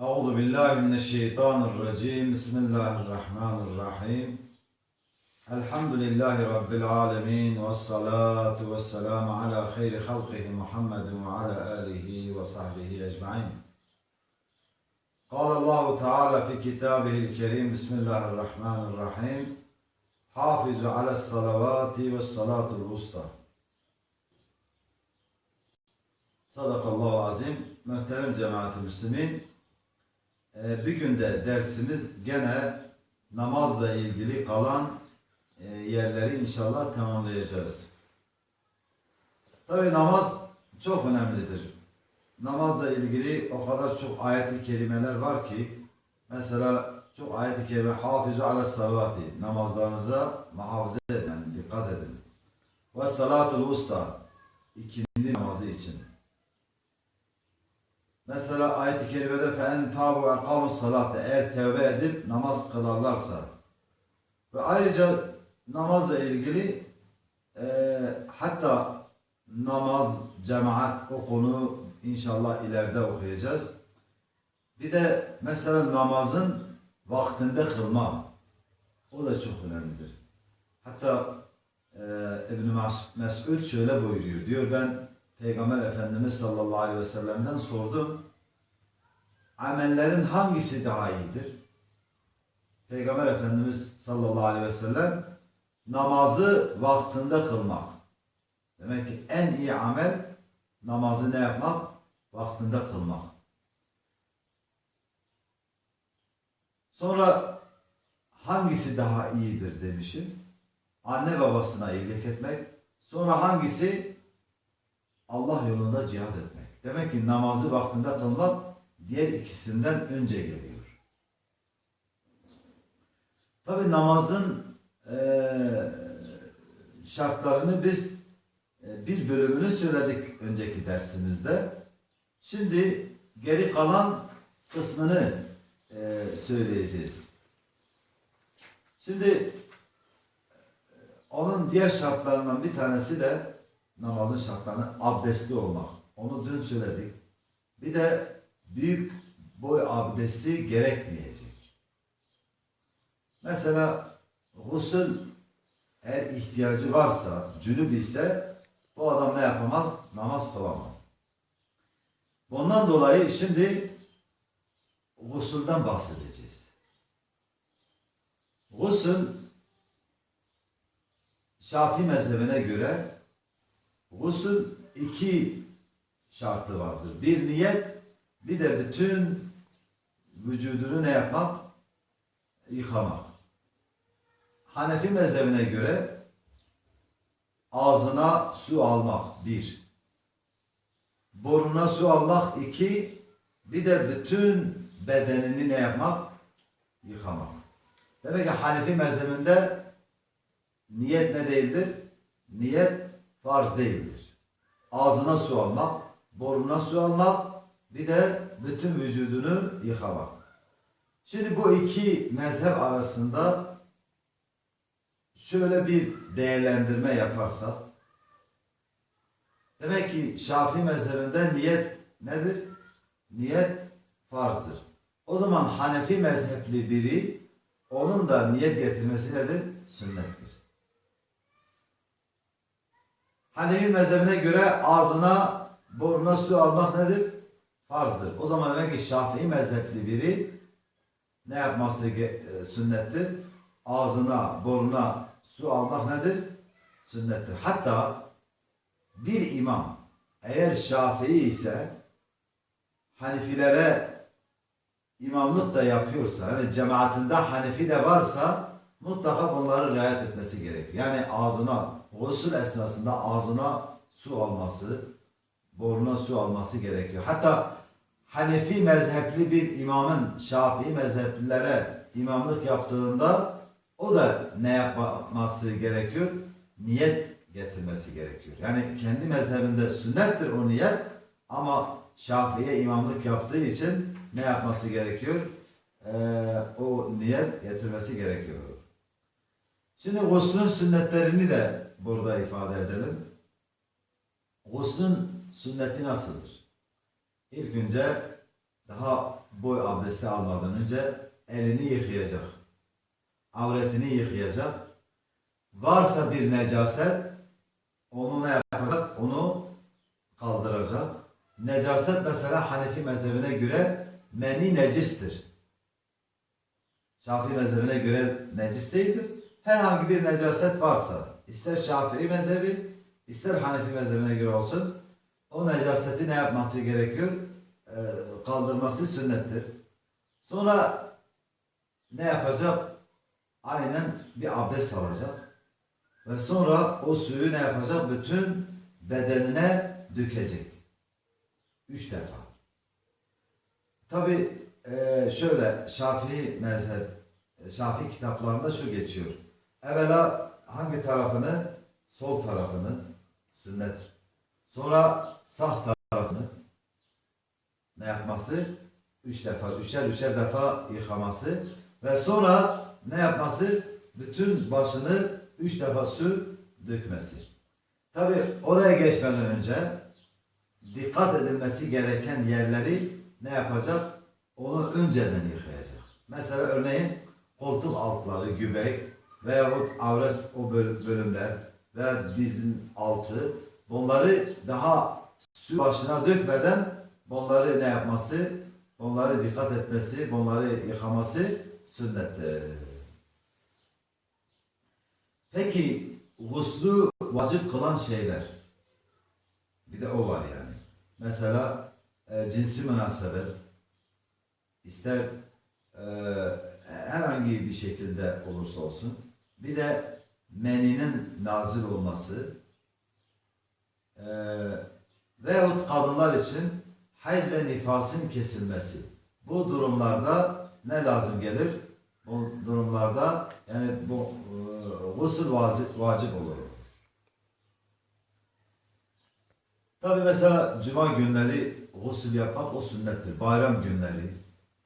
أعوذ بالله من الشيطان الرجيم بسم الله الرحمن الرحيم الحمد لله رب العالمين والصلاة والسلام على خير خلقه محمد وعلى آله وصحبه أجمعين قال الله تعالى في كتابه الكريم بسم الله الرحمن الرحيم حافظوا على الصلوات والصلاة الوسطى Sadakallahu azim. Muhterem cemaat-i müslümin. Ee, bir günde dersimiz gene namazla ilgili kalan e, yerleri inşallah tamamlayacağız. Tabi namaz çok önemlidir. Namazla ilgili o kadar çok ayet-i kerimeler var ki mesela çok ayet-i kerime hafizu ala salavati namazlarınıza muhafaza edin, dikkat edin. Ve salatul usta ikindi namazı için. Mesela ayet-i kerimede tabu ve kamus salatte eğer tevbe edip namaz kılarlarsa ve ayrıca namazla ilgili e, hatta namaz, cemaat o konu inşallah ileride okuyacağız. Bir de mesela namazın vaktinde kılma. O da çok önemlidir. Hatta e, İbn-i Mes'ud şöyle buyuruyor. Diyor ben Peygamber Efendimiz sallallahu aleyhi ve sellem'den sordum. Amellerin hangisi daha iyidir? Peygamber Efendimiz sallallahu aleyhi ve sellem namazı vaktinde kılmak. Demek ki en iyi amel namazı ne yapmak? Vaktinde kılmak. Sonra hangisi daha iyidir demişim. Anne babasına iyilik etmek. Sonra hangisi Allah yolunda cihad etmek. Demek ki namazı vaktinde kılmak diğer ikisinden önce geliyor. Tabi namazın eee, şartlarını biz e, bir bölümünü söyledik önceki dersimizde. Şimdi geri kalan kısmını e, söyleyeceğiz. Şimdi e, onun diğer şartlarından bir tanesi de namazın şartlarını abdestli olmak. Onu dün söyledik. Bir de büyük boy abdesti gerekmeyecek. Mesela gusül eğer ihtiyacı varsa, cünüp ise bu adam ne yapamaz? Namaz kılamaz. Bundan dolayı şimdi gusülden bahsedeceğiz. Gusül Şafii mezhebine göre gusül iki şartı vardır. Bir niyet, bir de bütün vücudunu ne yapmak? Yıkamak. Hanefi mezhebine göre ağzına su almak bir. Burnuna su almak iki. Bir de bütün bedenini ne yapmak? Yıkamak. Demek ki Hanefi mezhebinde niyet ne değildir? Niyet farz değildir. Ağzına su almak, burnuna su almak, bir de bütün vücudunu yıkamak. Şimdi bu iki mezhep arasında şöyle bir değerlendirme yaparsak, demek ki Şafii mezhebinde niyet nedir? Niyet farzdır. O zaman Hanefi mezhepli biri onun da niyet getirmesi nedir? Sünnettir. Hanefi mezhebine göre ağzına, burnuna su almak nedir? Farzdır. O zaman demek ki Şafii mezhepli biri ne yapması e, sünnettir? Ağzına, burnuna su almak nedir? Sünnettir. Hatta bir imam eğer Şafii ise Hanifilere imamlık da yapıyorsa, hani cemaatinde Hanefi de varsa mutlaka bunları riayet etmesi gerekiyor. Yani ağzına, gusül esnasında ağzına su alması, burnuna su alması gerekiyor. Hatta Hanefi mezhepli bir imamın Şafii mezheplilere imamlık yaptığında o da ne yapması gerekiyor? Niyet getirmesi gerekiyor. Yani kendi mezhebinde sünnettir o niyet ama Şafii'ye imamlık yaptığı için ne yapması gerekiyor? Ee, o niyet getirmesi gerekiyor. Şimdi guslün sünnetlerini de burada ifade edelim. Guslün sünneti nasıldır? İlk önce daha boy abdesti almadan önce elini yıkayacak. Avretini yıkayacak. Varsa bir necaset onu ne yapacak? Onu kaldıracak. Necaset mesela Hanefi mezhebine göre meni necistir. Şafii mezhebine göre necis değildir. Herhangi bir necaset varsa, ister Şafii mezhebi, ister Hanefi mezhebine göre olsun, o necaseti ne yapması gerekiyor? Ee, kaldırması sünnettir. Sonra ne yapacak? Aynen bir abdest alacak. Ve sonra o suyu ne yapacak? Bütün bedenine dökecek. Üç defa. Tabi şöyle Şafii mezhep, e, Şafii kitaplarında şu geçiyor. Evvela hangi tarafını? Sol tarafını, sünnet. Sonra sağ tarafını ne yapması? Üç defa, üçer üçer defa yıkaması. Ve sonra ne yapması? Bütün başını üç defa su dökmesi. Tabi oraya geçmeden önce dikkat edilmesi gereken yerleri ne yapacak? Onu önceden yıkayacak. Mesela örneğin koltuk altları, göbek veyahut avret o böl- bölümler veya dizin altı bunları daha su başına dökmeden bunları ne yapması? Bunları dikkat etmesi, bunları yıkaması sünnettir. Peki guslu vacip kılan şeyler bir de o var yani. Mesela e, cinsi münasebet ister e, herhangi bir şekilde olursa olsun bir de meninin nazil olması e, veyahut kadınlar için hayz ve nifasın kesilmesi. Bu durumlarda ne lazım gelir? Bu durumlarda yani bu e, gusül vacip, vacip olur. Tabi mesela cuma günleri gusül yapmak o sünnettir. Bayram günleri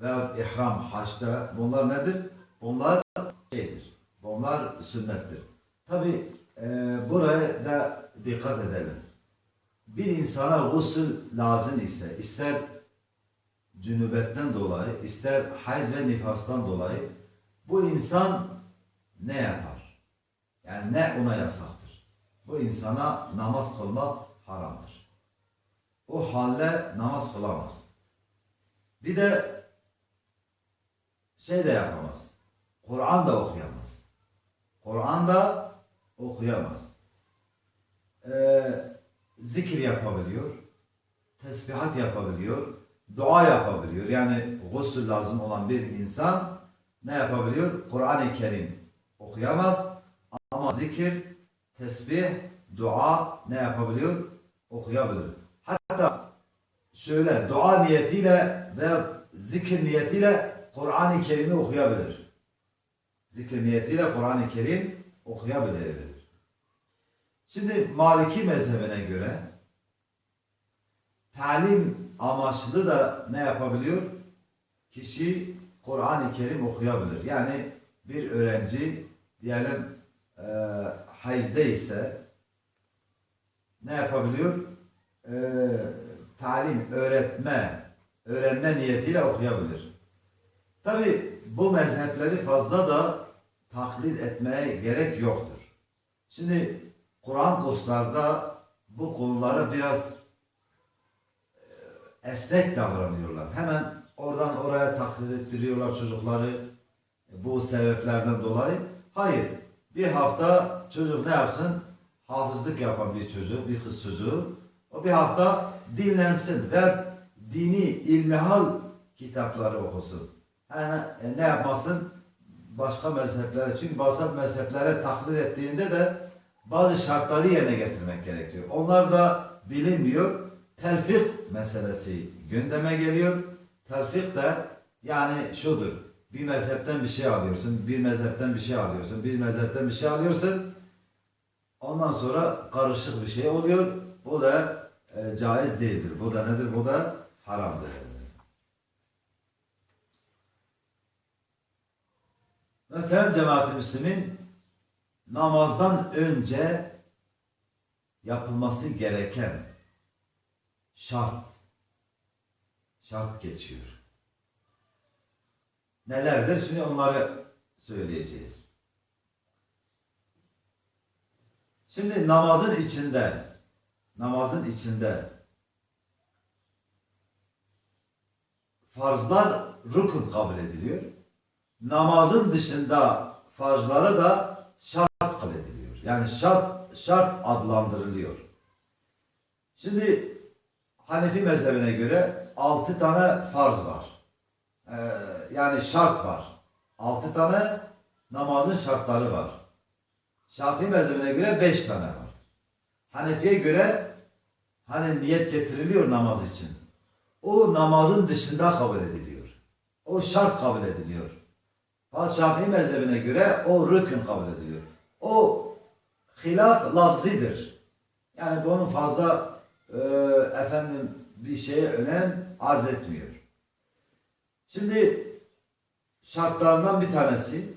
veya ihram, haçta bunlar nedir? Bunlar şeydir. Bunlar sünnettir. Tabi e, buraya da dikkat edelim. Bir insana gusül lazım ise, ister cünübetten dolayı, ister hayz ve nifastan dolayı bu insan ne yapar? Yani ne ona yasaktır? Bu insana namaz kılmak haramdır. O halde namaz kılamaz. Bir de şey de yapamaz. Kur'an da okuyamaz. Kur'an da okuyamaz. Ee, zikir yapabiliyor. Tesbihat yapabiliyor. Dua yapabiliyor. Yani gusül lazım olan bir insan ne yapabiliyor? Kur'an-ı Kerim okuyamaz ama zikir, tesbih, dua ne yapabiliyor? Okuyabilir. Hatta şöyle dua niyetiyle veya zikir niyetiyle Kur'an-ı Kerim'i okuyabilir. Niyetiyle Kur'an-ı Kerim okuyabilir. Şimdi Maliki mezhebine göre talim amaçlı da ne yapabiliyor? Kişi Kur'an-ı Kerim okuyabilir. Yani bir öğrenci diyelim e, hayızda ise ne yapabiliyor? E, talim, öğretme, öğrenme niyetiyle okuyabilir. Tabi bu mezhepleri fazla da taklit etmeye gerek yoktur. Şimdi Kur'an kurslarda bu konulara biraz e, esnek davranıyorlar. Hemen oradan oraya taklit ettiriyorlar çocukları e, bu sebeplerden dolayı. Hayır. Bir hafta çocuk ne yapsın? Hafızlık yapan bir çocuk, bir kız çocuğu. O bir hafta dinlensin ve dini ilmihal kitapları okusun. Yani ne yapmasın? Başka mezheplere, çünkü bazı mezheplere taklit ettiğinde de bazı şartları yerine getirmek gerekiyor. Onlar da bilinmiyor. Telfik meselesi gündeme geliyor. Telfik de yani şudur. Bir mezhepten bir şey alıyorsun, bir mezhepten bir şey alıyorsun, bir mezhepten bir şey alıyorsun. Ondan sonra karışık bir şey oluyor. Bu da e, caiz değildir. Bu da nedir? Bu da haramdır. Muhterem cemaat-i müslimin namazdan önce yapılması gereken şart şart geçiyor. Nelerdir? Şimdi onları söyleyeceğiz. Şimdi namazın içinde namazın içinde farzlar rukun kabul ediliyor. Namazın dışında farzlara da şart kabul ediliyor. Yani şart şart adlandırılıyor. Şimdi Hanefi mezhebine göre altı tane farz var. Ee, yani şart var. Altı tane namazın şartları var. Şafii mezhebine göre beş tane var. Hanefi'ye göre hani niyet getiriliyor namaz için. O namazın dışında kabul ediliyor. O şart kabul ediliyor. Şafii mezhebine göre o rükün kabul ediliyor. O hilaf lafzidir. Yani bunun fazla e, efendim bir şeye önem arz etmiyor. Şimdi şartlarından bir tanesi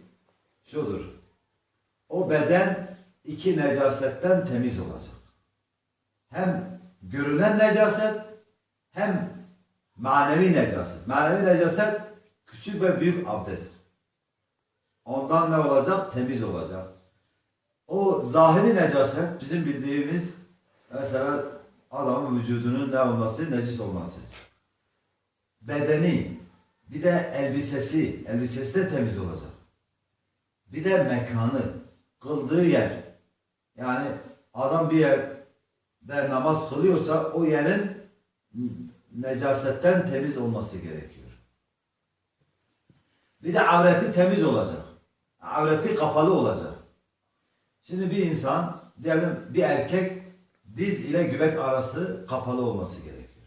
şudur. O beden iki necasetten temiz olacak. Hem görülen necaset hem manevi necaset. Manevi necaset küçük ve büyük abdest. Ondan ne olacak? Temiz olacak. O zahiri necaset bizim bildiğimiz mesela adamın vücudunun ne olması? Necis olması. Bedeni, bir de elbisesi, elbisesi de temiz olacak. Bir de mekanı, kıldığı yer. Yani adam bir yerde namaz kılıyorsa o yerin necasetten temiz olması gerekiyor. Bir de avreti temiz olacak. Avreti kapalı olacak. Şimdi bir insan, diyelim bir erkek diz ile göbek arası kapalı olması gerekiyor.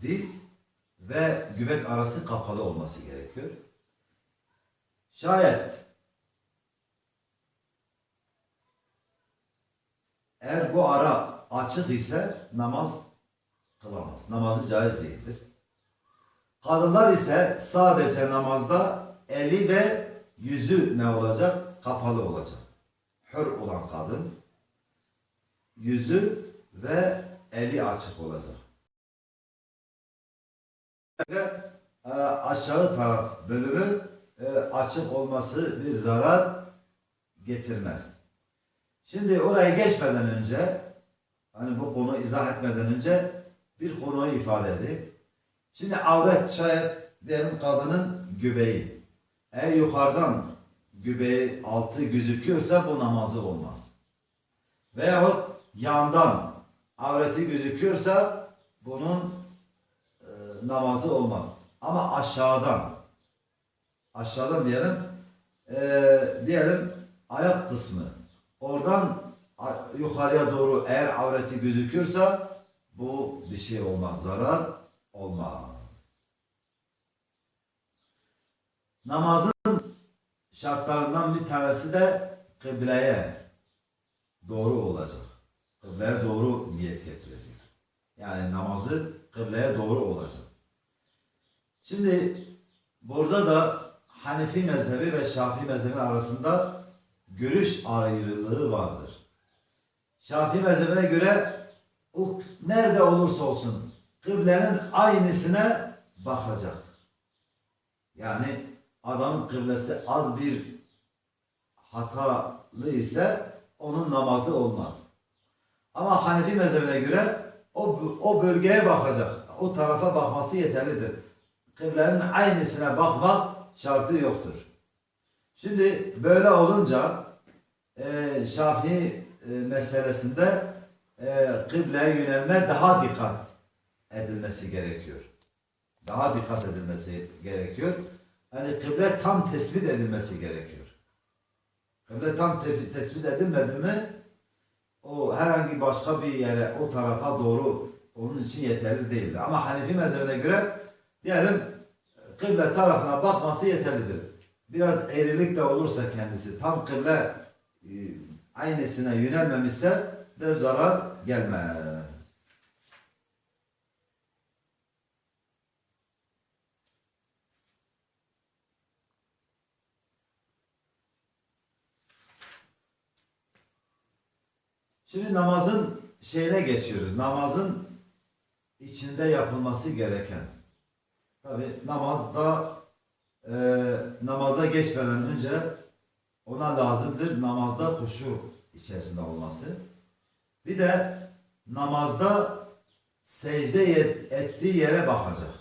Diz ve göbek arası kapalı olması gerekiyor. Şayet eğer bu ara açık ise namaz kılamaz. Namazı caiz değildir. Kadınlar ise sadece namazda eli ve yüzü ne olacak? Kapalı olacak. Hür olan kadın yüzü ve eli açık olacak. Ve e, aşağı taraf bölümü e, açık olması bir zarar getirmez. Şimdi oraya geçmeden önce hani bu konu izah etmeden önce bir konuyu ifade edeyim. Şimdi avret şayet diyelim kadının göbeği. Eğer yukarıdan göbeği altı gözüküyorsa bu namazı olmaz. Veyahut yandan avreti gözüküyorsa bunun e, namazı olmaz. Ama aşağıdan aşağıdan diyelim e, diyelim ayak kısmı oradan yukarıya doğru eğer avreti gözüküyorsa bu bir şey olmaz. Zarar olmaz. Namazın şartlarından bir tanesi de kıbleye doğru olacak. Kıbleye doğru niyet getirecek. Yani namazı kıbleye doğru olacak. Şimdi burada da Hanefi mezhebi ve Şafii mezhebi arasında görüş ayrılığı vardır. Şafii mezhebine göre nerede olursa olsun kıblenin aynısına bakacak. Yani adamın kıblesi az bir hatalı ise onun namazı olmaz. Ama Hanefi mezhebine göre o, o bölgeye bakacak. O tarafa bakması yeterlidir. Kıblenin aynısına bakmak şartı yoktur. Şimdi böyle olunca e, Şafii e, meselesinde e, kıbleye yönelme daha dikkat edilmesi gerekiyor. Daha dikkat edilmesi gerekiyor. Yani kıble tam tespit edilmesi gerekiyor. Kıble tam te- tespit edilmedi mi o herhangi başka bir yere o tarafa doğru onun için yeterli değildir. Ama Hanefi mezhebine göre diyelim kıble tarafına bakması yeterlidir. Biraz eğrilik de olursa kendisi tam kıble e, aynısına yönelmemişse de zarar gelmez. Şimdi namazın şeyine geçiyoruz. Namazın içinde yapılması gereken tabi namazda e, namaza geçmeden önce ona lazımdır namazda huşu içerisinde olması. Bir de namazda secde et- ettiği yere bakacak.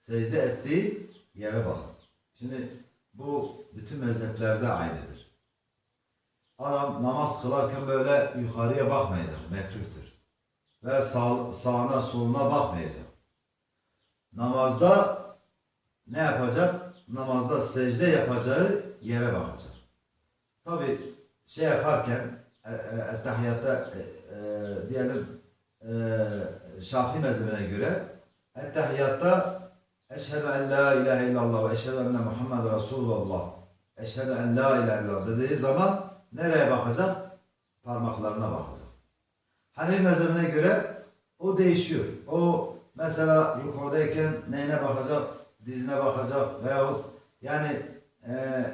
Secde ettiği yere bakacak. Şimdi bu bütün mezheplerde aynıdır. Adam namaz kılarken böyle yukarıya bakmayacak, mekruhtur. Ve sağ, sağına soluna bakmayacak. Namazda ne yapacak? Namazda secde yapacağı yere bakacak. Tabi şey yaparken e, e, ettehiyatta e, e, diyelim e, Şafii mezhebine göre ettehiyatta Eşhedü en la ilahe illallah ve eşhedü enne Muhammed Resulullah Eşhedü en la ilahe illallah dediği zaman nereye bakacak? Parmaklarına bakacak. Hanefi mezhebine göre o değişiyor. O mesela yukarıdayken neyine bakacak? Dizine bakacak veyahut yani e,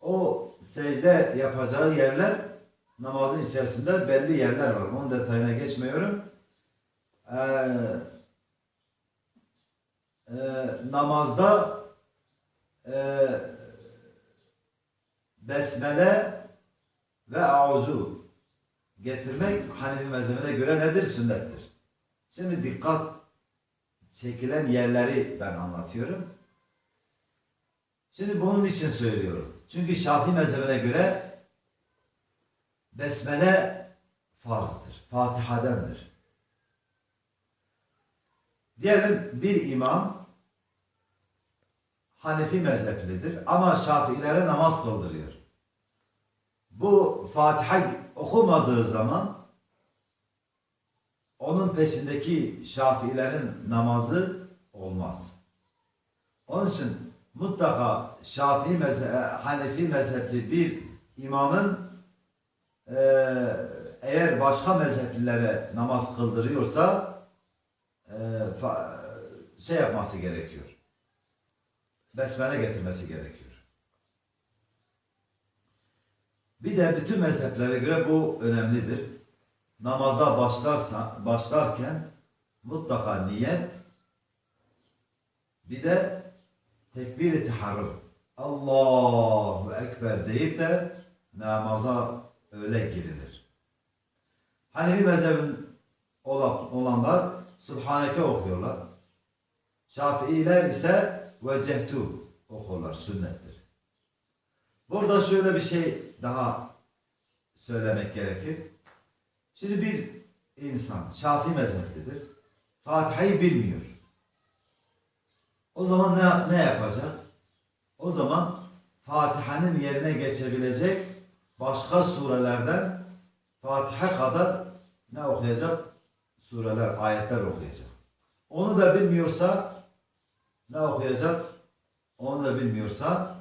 o secde yapacağı yerler namazın içerisinde belli yerler var. Onun detayına geçmiyorum. Ee, e, namazda e, besmele ve auzu getirmek Hanefi mezhebine göre nedir? Sünnettir. Şimdi dikkat çekilen yerleri ben anlatıyorum. Şimdi bunun için söylüyorum. Çünkü Şafii mezhebine göre besmele farzdır. Fatiha'dendir. Diyelim bir imam Hanefi mezheplidir ama Şafiilere namaz kıldırıyor. Bu Fatiha okumadığı zaman onun peşindeki Şafiilerin namazı olmaz. Onun için mutlaka Şafii mezhe Hanefi mezhepli bir imamın eee, eğer başka mezheplilere namaz kıldırıyorsa fa- şey yapması gerekiyor. Besmele getirmesi gerekiyor. Bir de bütün mezheplere göre bu önemlidir. Namaza başlarsa, başlarken mutlaka niyet bir de tekbir-i teharrum. Allahu Ekber deyip de namaza öyle girilir. Hanefi mezhebin olan- olanlar Subhaneke okuyorlar. Şafiiler ise vecehtu okurlar, sünnettir. Burada şöyle bir şey daha söylemek gerekir. Şimdi bir insan Şafii mezheplidir. Fatiha'yı bilmiyor. O zaman ne, ne yapacak? O zaman Fatiha'nın yerine geçebilecek başka surelerden Fatiha kadar ne okuyacak? Sureler, ayetler okuyacak. Onu da bilmiyorsa ne okuyacak? Onu da bilmiyorsa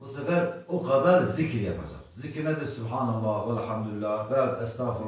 bu sefer o kadar zikir yapacak. Zikir nedir? Subhanallah ve elhamdülillah ve estağfurullah.